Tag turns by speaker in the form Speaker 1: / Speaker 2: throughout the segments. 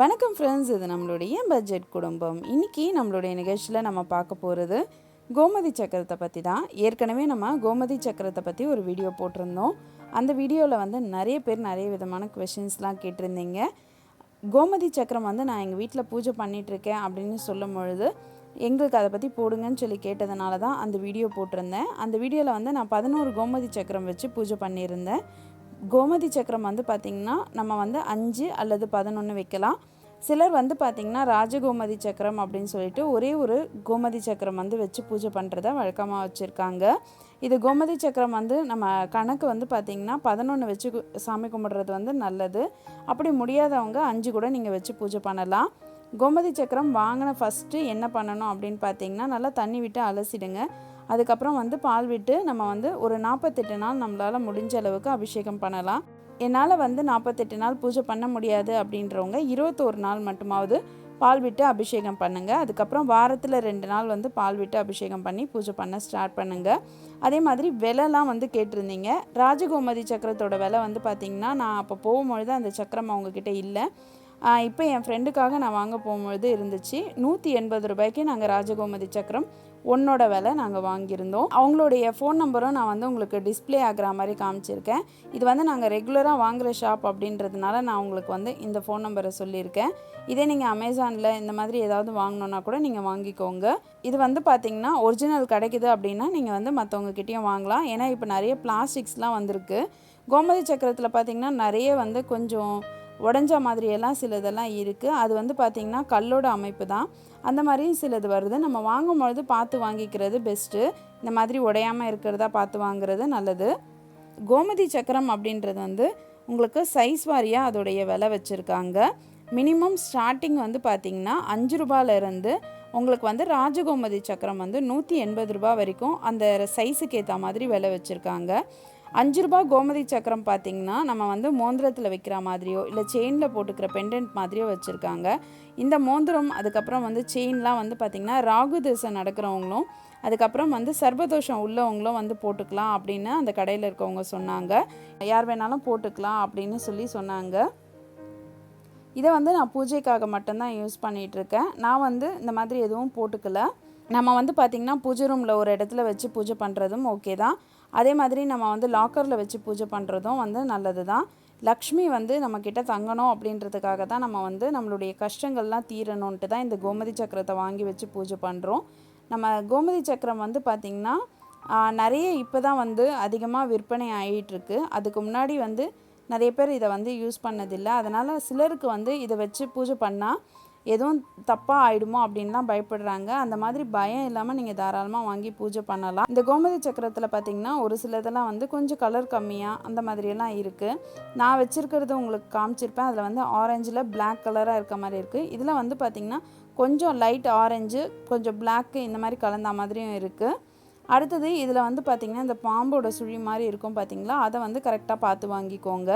Speaker 1: வணக்கம் ஃப்ரெண்ட்ஸ் இது நம்மளுடைய பட்ஜெட் குடும்பம். இன்னைக்கு நம்மளுடைய நிகழ்ச்சியில் நம்ம பார்க்க போகிறது கோமதி சக்கரத்தை பற்றி தான் ஏற்கனவே நம்ம கோமதி சக்கரத்தை பற்றி ஒரு வீடியோ போட்டிருந்தோம். அந்த வீடியோவில் வந்து நிறைய பேர் நிறைய விதமான கொஷின்ஸ்லாம் கேட்டிருந்தீங்க. கோமதி சக்கரம் வந்து நான் எங்கள் வீட்டில் பூஜை பண்ணிகிட்ருக்கேன் அப்படின்னு சொல்லும் பொழுது எங்களுக்கு அதை பற்றி போடுங்கன்னு சொல்லி கேட்டதுனால தான் அந்த வீடியோ போட்டிருந்தேன். அந்த வீடியோவில் வந்து நான் பதினோரு கோமதி சக்கரம் வச்சு பூஜை பண்ணியிருந்தேன். கோமதி சக்கரம் வந்து பார்த்திங்கன்னா நம்ம வந்து அஞ்சு அல்லது பதினொன்று வைக்கலாம். சிலர் வந்து பார்த்திங்கன்னா ராஜகோமதி சக்கரம் அப்படின்னு சொல்லிட்டு ஒரே ஒரு கோமதி சக்கரம் வந்து வச்சு பூஜை பண்ணுறத வழக்கமாக வச்சுருக்காங்க. இது கோமதி சக்கரம் வந்து நம்ம கணக்கு வந்து பார்த்திங்கன்னா பதினொன்று வச்சு கு- சாமி கும்பிட்றது வந்து நல்லது. அப்படி முடியாதவங்க அஞ்சு கூட நீங்கள் வச்சு பூஜை பண்ணலாம். கோமதி சக்கரம் வாங்கின ஃபஸ்ட்டு என்ன பண்ணணும் அப்படின்னு பார்த்தீங்கன்னா நல்லா தண்ணி விட்டு அலசிடுங்க. அதுக்கப்புறம் வந்து பால் விட்டு நம்ம வந்து ஒரு நாற்பத்தெட்டு நாள் நம்மளால் முடிஞ்ச அளவுக்கு அபிஷேகம் பண்ணலாம். என்னால் வந்து நாற்பத்தெட்டு நாள் பூஜை பண்ண முடியாது அப்படின்றவங்க இருபத்தோரு நாள் மட்டுமாவது பால் விட்டு அபிஷேகம் பண்ணுங்கள் அதுக்கப்புறம் வாரத்தில் ரெண்டு நாள் வந்து பால் விட்டு அபிஷேகம் பண்ணி பூஜை பண்ண ஸ்டார்ட் பண்ணுங்கள் அதே மாதிரி விலைலாம் வந்து கேட்டிருந்தீங்க. ராஜகோமதி சக்கரத்தோட விலை வந்து பார்த்திங்கன்னா நான் அப்போ போகும்பொழுது அந்த சக்கரம் அவங்கக்கிட்ட இல்லை. இப்போ என் ஃப்ரெண்டுக்காக நான் வாங்க போகும்பொழுது இருந்துச்சு. நூற்றி எண்பது ரூபாய்க்கு நாங்கள் ராஜகோமதி சக்கரம் ஒன்னோட விலை நாங்கள் வாங்கியிருந்தோம். அவங்களுடைய ஃபோன் நம்பரும் நான் வந்து உங்களுக்கு டிஸ்பிளே ஆகிற மாதிரி காமிச்சிருக்கேன். இது வந்து நாங்கள் ரெகுலராக வாங்குகிற ஷாப் அப்படின்றதுனால நான் உங்களுக்கு வந்து இந்த ஃபோன் நம்பரை சொல்லியிருக்கேன். இதே நீங்கள் அமேசானில் இந்த மாதிரி ஏதாவது வாங்கினோன்னா கூட நீங்கள் வாங்கிக்கோங்க. இது வந்து பார்த்திங்கன்னா ஒரிஜினல் கிடைக்குது அப்படின்னா நீங்கள் வந்து மற்றவங்கக்கிட்டேயும் வாங்கலாம். ஏன்னா இப்போ நிறைய பிளாஸ்டிக்ஸ்லாம் வந்திருக்கு. கோமதி சக்கரத்தில் பார்த்தீங்கன்னா நிறைய வந்து கொஞ்சம் உடஞ்ச மாதிரியெல்லாம் சிலதெல்லாம் இருக்குது அது வந்து பார்த்திங்கன்னா கல்லோட அமைப்பு தான். அந்த மாதிரி சிலது வருது. நம்ம வாங்கும்பொழுது பார்த்து வாங்கிக்கிறது பெஸ்ட்டு இந்த மாதிரி உடையாமல் இருக்கிறதா பார்த்து வாங்குறது நல்லது. கோமதி சக்கரம் அப்படின்றது வந்து உங்களுக்கு சைஸ் வாரியாக அதோடைய விலை வச்சுருக்காங்க. மினிமம் ஸ்டார்டிங் வந்து பார்த்திங்கன்னா அஞ்சு ரூபாயிலேருந்து உங்களுக்கு வந்து ராஜகோமதி சக்கரம் வந்து நூற்றி எண்பது ரூபா வரைக்கும் அந்த சைஸுக்கு ஏற்ற மாதிரி விலை வச்சுருக்காங்க. அஞ்சு ரூபா கோமதி சக்கரம் பார்த்தீங்கன்னா நம்ம வந்து மோந்திரத்தில் வைக்கிற மாதிரியோ இல்லை செயினில் போட்டுக்கிற பெண்டன்ட் மாதிரியோ வச்சுருக்காங்க. இந்த மோந்திரம் அதுக்கப்புறம் வந்து செயின்லாம் வந்து பார்த்திங்கன்னா ராகு திசை நடக்கிறவங்களும் அதுக்கப்புறம் வந்து சர்வதோஷம் உள்ளவங்களும் வந்து போட்டுக்கலாம் அப்படின்னு அந்த கடையில் இருக்கவங்க சொன்னாங்க. யார் வேணாலும் போட்டுக்கலாம் அப்படின்னு சொல்லி சொன்னாங்க. இதை வந்து நான் பூஜைக்காக மட்டும்தான் யூஸ் பண்ணிகிட்ருக்கேன் நான் வந்து இந்த மாதிரி எதுவும் போட்டுக்கல. நம்ம வந்து பார்த்திங்கன்னா பூஜை ரூமில் ஒரு இடத்துல வச்சு பூஜை பண்ணுறதும் ஓகே தான். அதே மாதிரி நம்ம வந்து லாக்கரில் வச்சு பூஜை பண்ணுறதும் வந்து நல்லது தான் லக்ஷ்மி வந்து நம்மக்கிட்ட தங்கணும் அப்படின்றதுக்காக தான் நம்ம வந்து நம்மளுடைய கஷ்டங்கள்லாம் தீரணுன்ட்டு தான் இந்த கோமதி சக்கரத்தை வாங்கி வச்சு பூஜை பண்ணுறோம் நம்ம கோமதி சக்கரம் வந்து பார்த்திங்கன்னா நிறைய இப்போ தான் வந்து அதிகமாக விற்பனை ஆகிட்டுருக்கு அதுக்கு முன்னாடி வந்து நிறைய பேர் இதை வந்து யூஸ் பண்ணதில்லை. அதனால் சிலருக்கு வந்து இதை வச்சு பூஜை பண்ணால் எதுவும் தப்பாக ஆயிடுமோ அப்படின்லாம் பயப்படுறாங்க. அந்த மாதிரி பயம் இல்லாமல் நீங்கள் தாராளமாக வாங்கி பூஜை பண்ணலாம். இந்த கோமதி சக்கரத்தில் பார்த்தீங்கன்னா ஒரு சிலதெல்லாம் வந்து கொஞ்சம் கலர் கம்மியாக அந்த மாதிரியெல்லாம் இருக்குது நான் வச்சுருக்கிறது உங்களுக்கு காமிச்சிருப்பேன். அதில் வந்து ஆரஞ்சில் பிளாக் கலராக இருக்க மாதிரி இருக்குது இதில் வந்து பார்த்திங்கன்னா கொஞ்சம் லைட் ஆரஞ்சு கொஞ்சம் பிளாக்கு இந்த மாதிரி கலந்த மாதிரியும் இருக்குது அடுத்தது இதில் வந்து பார்த்திங்கன்னா இந்த பாம்போட சுழி மாதிரி இருக்கும் பார்த்தீங்களா அதை வந்து கரெக்டாக பார்த்து வாங்கிக்கோங்க.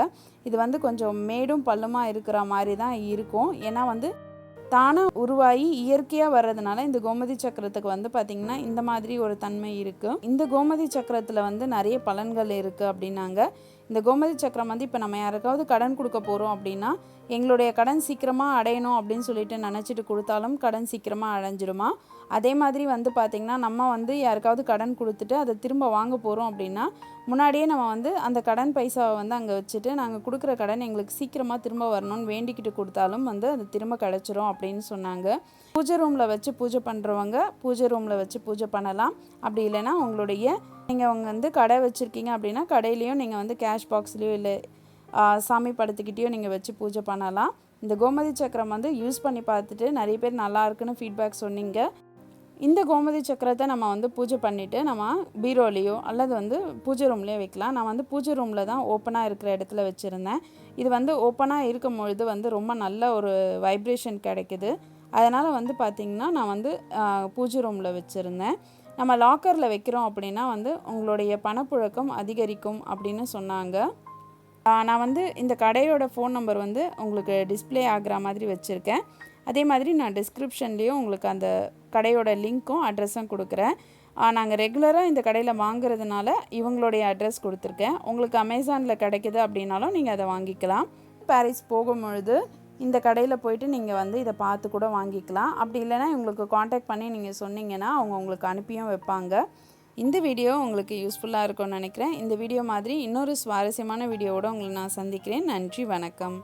Speaker 1: இது வந்து கொஞ்சம் மேடும் பல்லுமாக இருக்கிற மாதிரி தான் இருக்கும். ஏன்னா வந்து தானாக உருவாகி இயற்கையாக வர்றதுனால இந்த கோமதி சக்கரத்துக்கு வந்து பார்த்திங்கன்னா இந்த மாதிரி ஒரு தன்மை இருக்குது இந்த கோமதி சக்கரத்தில் வந்து நிறைய பலன்கள் இருக்குது அப்படின்னாங்க. இந்த கோமதி சக்கரம் வந்து இப்போ நம்ம யாருக்காவது கடன் கொடுக்க போகிறோம் அப்படின்னா எங்களுடைய கடன் சீக்கிரமாக அடையணும் அப்படின்னு சொல்லிட்டு நினச்சிட்டு கொடுத்தாலும் கடன் சீக்கிரமாக அடைஞ்சிருமா? அதே மாதிரி வந்து பார்த்திங்கன்னா நம்ம வந்து யாருக்காவது கடன் கொடுத்துட்டு அதை திரும்ப வாங்க போகிறோம் அப்படின்னா முன்னாடியே நம்ம வந்து அந்த கடன் பைசாவை வந்து அங்கே வச்சுட்டு நாங்கள் கொடுக்குற கடன் எங்களுக்கு சீக்கிரமாக திரும்ப வரணும்னு வேண்டிக்கிட்டு கொடுத்தாலும் வந்து அது திரும்ப கிடச்சிரும் அப்படின்னு சொன்னாங்க. பூஜை ரூமில் வச்சு பூஜை பண்ணுறவங்க பூஜை ரூமில் வச்சு பூஜை பண்ணலாம். அப்படி இல்லைன்னா உங்களுடைய நீங்கள் அவங்க வந்து கடை வச்சுருக்கீங்க அப்படின்னா கடையிலையும் நீங்கள் வந்து கேஷ் பாக்ஸ்லேயோ இல்லை சாமி படத்துக்கிட்டேயோ நீங்கள் வச்சு பூஜை பண்ணலாம். இந்த கோமதி சக்கரம் வந்து யூஸ் பண்ணி பார்த்துட்டு நிறைய பேர் நல்லா இருக்குன்னு ஃபீட்பேக் சொன்னீங்க. இந்த கோமதி சக்கரத்தை நம்ம வந்து பூஜை பண்ணிவிட்டு நம்ம பீரோலேயோ அல்லது வந்து பூஜை ரூம்லேயோ வைக்கலாம். நான் வந்து பூஜை ரூமில் தான் ஓப்பனாக இருக்கிற இடத்துல வச்சுருந்தேன். இது வந்து ஓப்பனாக இருக்கும் பொழுது வந்து ரொம்ப நல்ல ஒரு வைப்ரேஷன் கிடைக்குது. அதனால் வந்து பார்த்திங்கன்னா நான் வந்து பூஜை ரூமில் வச்சுருந்தேன். நம்ம லாக்கரில் வைக்கிறோம் அப்படின்னா வந்து உங்களுடைய பணப்புழக்கம் அதிகரிக்கும் அப்படின்னு சொன்னாங்க. நான் வந்து இந்த கடையோட ஃபோன் நம்பர் வந்து உங்களுக்கு டிஸ்ப்ளே ஆகிற மாதிரி வச்சுருக்கேன். அதே மாதிரி நான் டிஸ்கிரிப்ஷன்லேயும் உங்களுக்கு அந்த கடையோட லிங்க்கும் அட்ரஸும் கொடுக்குறேன். நாங்கள் ரெகுலராக இந்த கடையில் வாங்குறதுனால இவங்களுடைய அட்ரஸ் கொடுத்துருக்கேன். உங்களுக்கு அமேசானில் கிடைக்குது அப்படின்னாலும் நீங்கள் அதை வாங்கிக்கலாம். பாரிஸ் போகும்பொழுது இந்த கடையில் போயிட்டு நீங்கள் வந்து இதை பார்த்து கூட வாங்கிக்கலாம். அப்படி இல்லைன்னா உங்களுக்கு காண்டாக்ட் பண்ணி நீங்கள் சொன்னீங்கன்னா அவங்க உங்களுக்கு அனுப்பியும் வைப்பாங்க. இந்த வீடியோ உங்களுக்கு யூஸ்ஃபுல்லாக இருக்கும்னு நினைக்கிறேன். இந்த வீடியோ மாதிரி இன்னொரு சுவாரஸ்யமான வீடியோவோட உங்களை நான் சந்திக்கிறேன். நன்றி வணக்கம்.